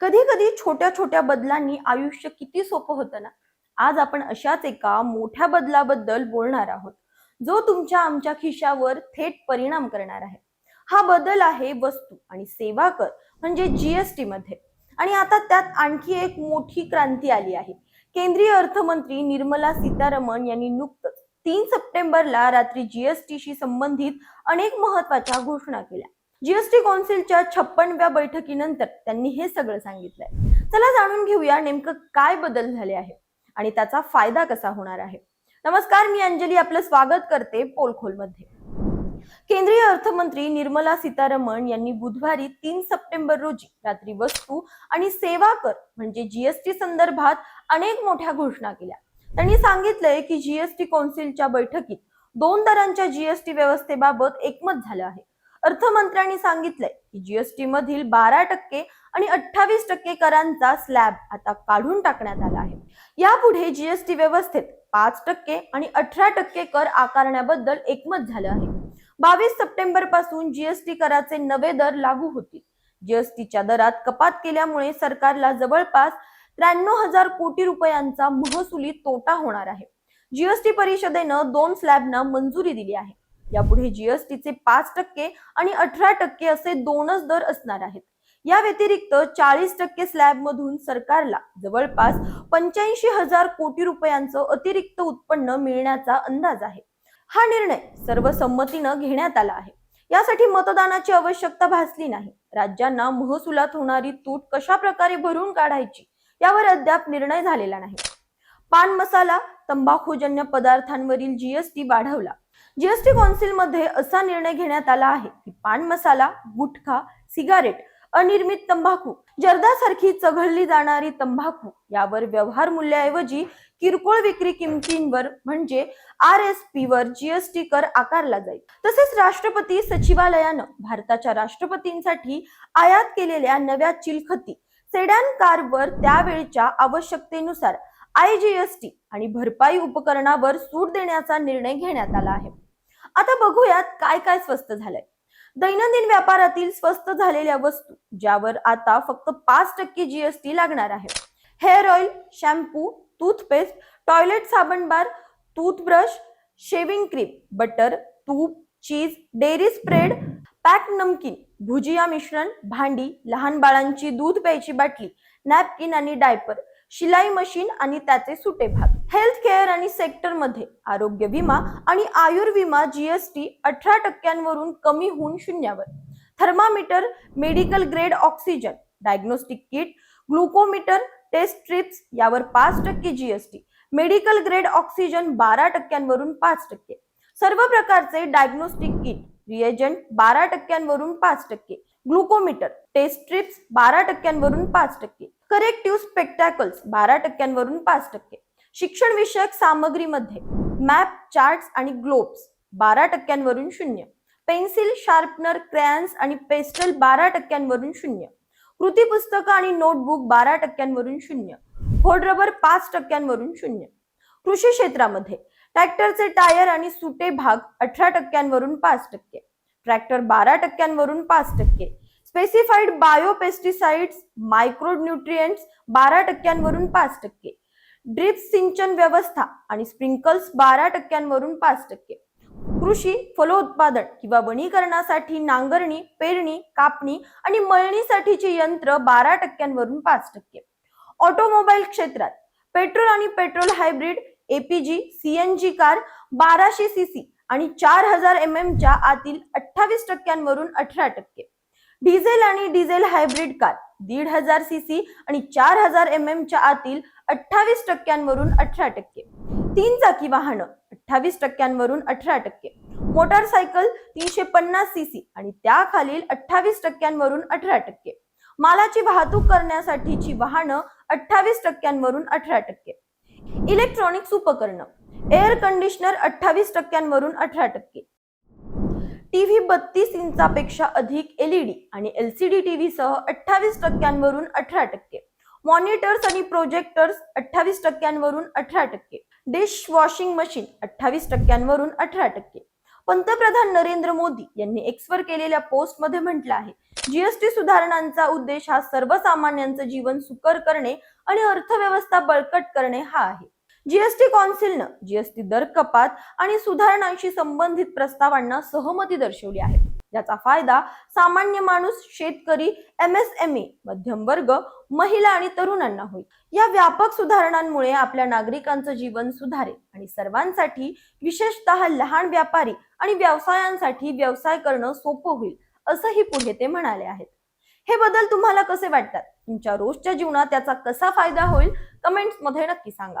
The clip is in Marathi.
कधी कधी छोट्या छोट्या बदलांनी आयुष्य किती सोपं होतं ना? आज आपण अशाच एका मोठ्या बदलाबद्दल बोलणार आहोत जो तुमच्या आमच्या खिशावर थेट परिणाम करणार आहे. हा बदल आहे वस्तू आणि सेवा कर म्हणजे जीएसटी मध्ये. आणि आता त्यात आणखी एक मोठी क्रांती आली आहे. केंद्रीय अर्थमंत्री निर्मला सीतारमण यांनी नुकतंच तीन सप्टेंबरला रात्री जीएसटीशी संबंधित अनेक महत्त्वाच्या घोषणा केल्या. जीएसटी कौन्सिलच्या छप्पनव्या बैठकीनंतर त्यांनी हे सगळं सांगितलंय. चला जाणून घेऊया नेमकं काय बदल झाले आहे आणि त्याचा फायदा कसा होणार आहे. नमस्कार मी अंजली आपलं स्वागत करते पोलखोलमध्ये. केंद्रीय अर्थमंत्री निर्मला सीतारमण यांनी बुधवारी तीन सप्टेंबर रोजी रात्री वस्तू आणि सेवा कर म्हणजे जीएसटी संदर्भात अनेक मोठ्या घोषणा केल्या. त्यांनी सांगितलंय की जीएसटी कौन्सिलच्या बैठकीत दोन दरांच्या जीएसटी व्यवस्थेबाबत एकमत झालं आहे. अर्थमंत्र्यांनी सांगितलंय की जीएसटी मधील बारा टक्के आणि अठ्ठावीस टक्के करांचा स्लॅब आता काढून टाकण्यात आला आहे. यापुढे जीएसटी व्यवस्थेत पाच टक्के आणि अठरा टक्के कर आकारण्याबद्दल एकमत झालं आहे. बावीस सप्टेंबरपासून जीएसटी कराचे नवे दर लागू होतील. जीएसटीच्या दरात कपात केल्यामुळे सरकारला जवळपास त्र्याण्णव हजार कोटी रुपयांचा महसुली तोटा होणार आहे. जीएसटी परिषदेनं दोन स्लॅबना मंजुरी दिली आहे. यापुढे जीएसटीचे पाच टक्के आणि अठरा टक्के असे दोनच दर असणार आहेत. या व्यतिरिक्त चाळीस टक्के स्लॅब मधून सरकारला जवळपास पंच्याऐंशी हजार कोटी रुपयांचं अतिरिक्त उत्पन्न मिळण्याचा अंदाज आहे. हा निर्णय सर्व संमतीनं घेण्यात आला आहे. यासाठी मतदानाची आवश्यकता भासली नाही. राज्यांना महसुलात होणारी तूट कशा प्रकारे भरून काढायची यावर अद्याप निर्णय झालेला नाही. पान मसाला तंबाखूजन्य पदार्थांवरील जीएसटी वाढवला. जीएसटी कौन्सिलमध्ये असा निर्णय घेण्यात आला आहे की पान मसाला गुटखा सिगारेट अनिर्मित तंबाखू जर्दासारखी चघळली जाणारी तंबाखू यावर व्यवहार मूल्याऐवजी किरकोळ विक्री किमतींवर म्हणजे आर एस पी वर जीएसटी कर आकारला जाईल. तसेच राष्ट्रपती सचिवालयानं भारताच्या राष्ट्रपतींसाठी आयात केलेल्या नव्या चिलखती सेडॅन कारवर त्यावेळच्या आवश्यकतेनुसार आयजीएसटी आणि भरपाई उपकरणावर सूट देण्याचा निर्णय घेण्यात आला आहे. आता बघूयात काय काय स्वस्त झालंय. दैनंदिन व्यापारातील स्वस्त झालेल्या वस्तू ज्यावर आता फक्त पाच टक्के जीएसटी लागणार आहे. Hair oil shampoo toothpaste toilet साबण bar toothbrush shaving cream butter तूप चीज डेअरी स्प्रेड पॅक नमकीन भुजिया मिश्रण भांडी लहान बाळांची दूध प्यायची बाटली नॅपकिन आणि डायपर शिलाई मशीन आणि त्याचे सुटे भाग हेल्थ केअर आणि सेक्टरमध्ये आरोग्य विमा आणि आयुर्विमा जीएसटी अठरा टक्क्यांवरून कमी होऊन शून्यावर. Thermometer medical grade oxygen diagnostic kit glucometer test strips यावर पाच टक्के जीएसटी मेडिकल ग्रेड ऑक्सिजन बारा टक्क्यांवरून पाच टक्के. सर्व प्रकारचे डायग्नोस्टिक किट रिएजंट बारा टक्क्यांवरून पाच टक्के. ग्लुकोमीटर टेस्ट स्ट्रिप्स बारा टक्क्यांवरून पाच टक्के. करेक्टिव्ह स्पेक्टॅकल्स बारा टक्क्यांवरून पाच टक्के. शिक्षण विषयक सामग्रीमध्ये मॅप चार्ट्स आणि ग्लोब्स बारा टक्क्यांवरून शून्य. पेन्सिल शार्पनर क्रॅन्स आणि पेस्टल बारा टक्क्यांवरून शून्य. कृती पुस्तकं आणि नोटबुक बारा टक्क्यांवरून शून्य. फोड रबर पाच टक्क्यांवरून शून्य. कृषी क्षेत्रामध्ये ट्रॅक्टरचे टायर आणि सुटे भाग अठरा टक्क्यांवरून पाच टक्के. ट्रॅक्टर बारा टक्क्यांवरून पाच टक्के. स्पेसिफाईड बायो पेस्टिसाइड्स मायक्रो बारा टक्क्यांवरून पाच टक्के. ड्रिप सिंचन व्यवस्था आणि स्प्रिंकल्स बारा टक्क्यांवरून पाच टक्के. कृषी फलोत्पादन किंवा वनीकरणासाठी नांगरणी पेरणी कापणी आणि मळणीसाठीची यंत्र बारा टक्क्यांवरून पाच टक्के. ऑटोमोबाईल क्षेत्रात पेट्रोल आणि petrol hybrid LPG CNG car बाराशे सीसी आणि चार हजार एम च्या आतील अठ्ठावीस टक्क्यांवरून अठरा टक्के. डिझेल आणि डिझेल हायब्रिड कार दीड हजार सीसी आणि चार हजार एम च्या आतील अठ्ठावीस टक्क्यांवरून अठरा टक्के. तीन चाकी वाहनं अठ्ठावीस टक्क्यांवरून अठरा टक्के. मोटारसायकल तीनशे पन्नास सीसी आणि त्याखालील अठ्ठावीस टक्क्यांवरून अठरा टक्के. मालाची वाहतूक करण्यासाठीची वाहनं अठ्ठावीस टक्क्यांवरून अठरा टक्के. इलेक्ट्रॉनिक्स उपकरणं एअर कंडिशनर अठ्ठावीस टक्क्यांवरून अठरा टक्के. टीव्ही बत्तीस इंचापेक्षा अधिक एलईडी आणि एलसीडी टीव्ही सह अठ्ठावीस टक्क्यांवरून अठरा टक्के. मॉनिटर्स आणि प्रोजेक्टर्स अठ्ठावीस टक्क्यांवरून अठरा टक्के. डिश वॉशिंग मशीन अठ्ठावीस टक्क्यांवरून अठरा टक्के. पंतप्रधान नरेंद्र मोदी यांनी एक्सवर केलेल्या पोस्टमध्ये म्हटलं आहे जीएसटी सुधारणांचा उद्देश हा सर्वसामान्यांचं जीवन सुकर करणे आणि अर्थव्यवस्था बळकट करणे हा आहे. जीएसटी कौन्सिलनं जीएसटी दर कपात आणि सुधारणांशी संबंधित प्रस्तावांना सहमती दर्शवली आहे. याचा फायदा सामान्य माणूस शेतकरी एमएसएमई मध्यम वर्ग महिला आणि तरुणांना होईल. या व्यापक सुधारणांमुळे आपल्या नागरिकांचं जीवन सुधारेल आणि सर्वांसाठी विशेषतः लहान व्यापारी आणि व्यवसायांसाठी व्यवसाय करणं सोपं होईल असंही पुढे ते म्हणाले आहेत. हे बदल तुम्हाला कसे वाटतात? तुमच्या रोजच्या जीवनात त्याचा कसा फायदा होईल? कमेंट्समध्ये नक्की सांगा.